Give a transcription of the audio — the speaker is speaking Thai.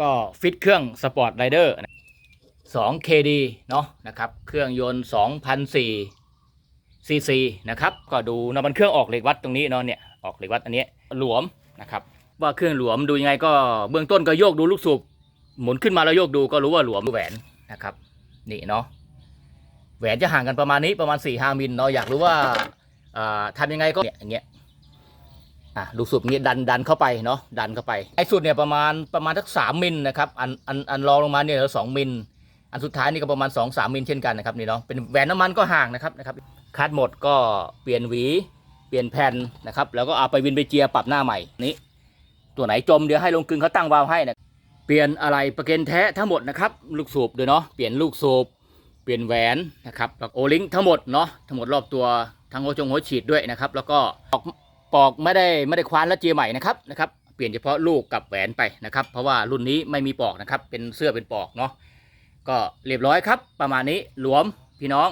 ก็ฟิตเครื่องสปอร์ตไรเดอร์2 KD เนาะนะครับเครื่องยนต์2,004ซีซีนะครับก็ดูน้ำมันเครื่องออกเหล็กวัดตรงนี้เนาะเนี่ยออกเหล็กวัดอันนี้หลวมนะครับว่าเครื่องหลวมดูยังไงก็เบื้องต้นก็โยกดูลูกสูบหมุนขึ้นมาแล้วโยกดูก็รู้ว่าหลวมแหวนนะครับนี่เนาะแหวนจะห่างกันประมาณนี้ประมาณ4ี่ห้ามิลเนาะอยากรู้ว่าอ่าทำยังไงก็เนี่ยอย่างเงี้ย อะลูกสูบอย่างเงี้ดันดันเข้าไปเนาะดันเข้าไปไอ้สุดเนี่ยประมาณประมาณทักสามมิลนะครับอันอันอันรองลงมาเนี่ยเหลือสองมิลอันสุดท้ายนี่ก็ประมาณ2อสามมิลเช่นกันนะครับนี่เนาะเป็นแหวนน้ำมันก็ห่างนะครับนะครับคัดหมดก็เปลี่ยนหวี เปลี่ยนแผ่นนะครับแล้วก็เอาไปวินไปเจียปรับหน้าใหม่นี้ตัวไหนจมเดี๋ยวให้ลงกึงเขาตั้งวาล์วให้นะเปลี่ยนอะไรประเกันแท้ทั้งหมดนะครับลูกสูบด้วยเนาะเปลี่ยนลูกสูบเปลี่ยนแหวนนะครับแล้วโอลิงทั้งหมดเนาะทั้งหมดรอบตัวทั้งหัวจงหัวฉีดด้วยนะครับแล้วก็ปอก ปอกไม่ได้ไม่ได้คว้านแล้วเจียใหม่นะครับนะครับเปลี่ยนเฉพาะลูกกับแหวนไปนะครับ เพราะว่ารุ่นนี้ไม่มีปอกนะครับ เป็นเสื้อเป็นปอกเนาะก็เรียบร้อยครับ ประมาณนี้หลวมพี่น้อง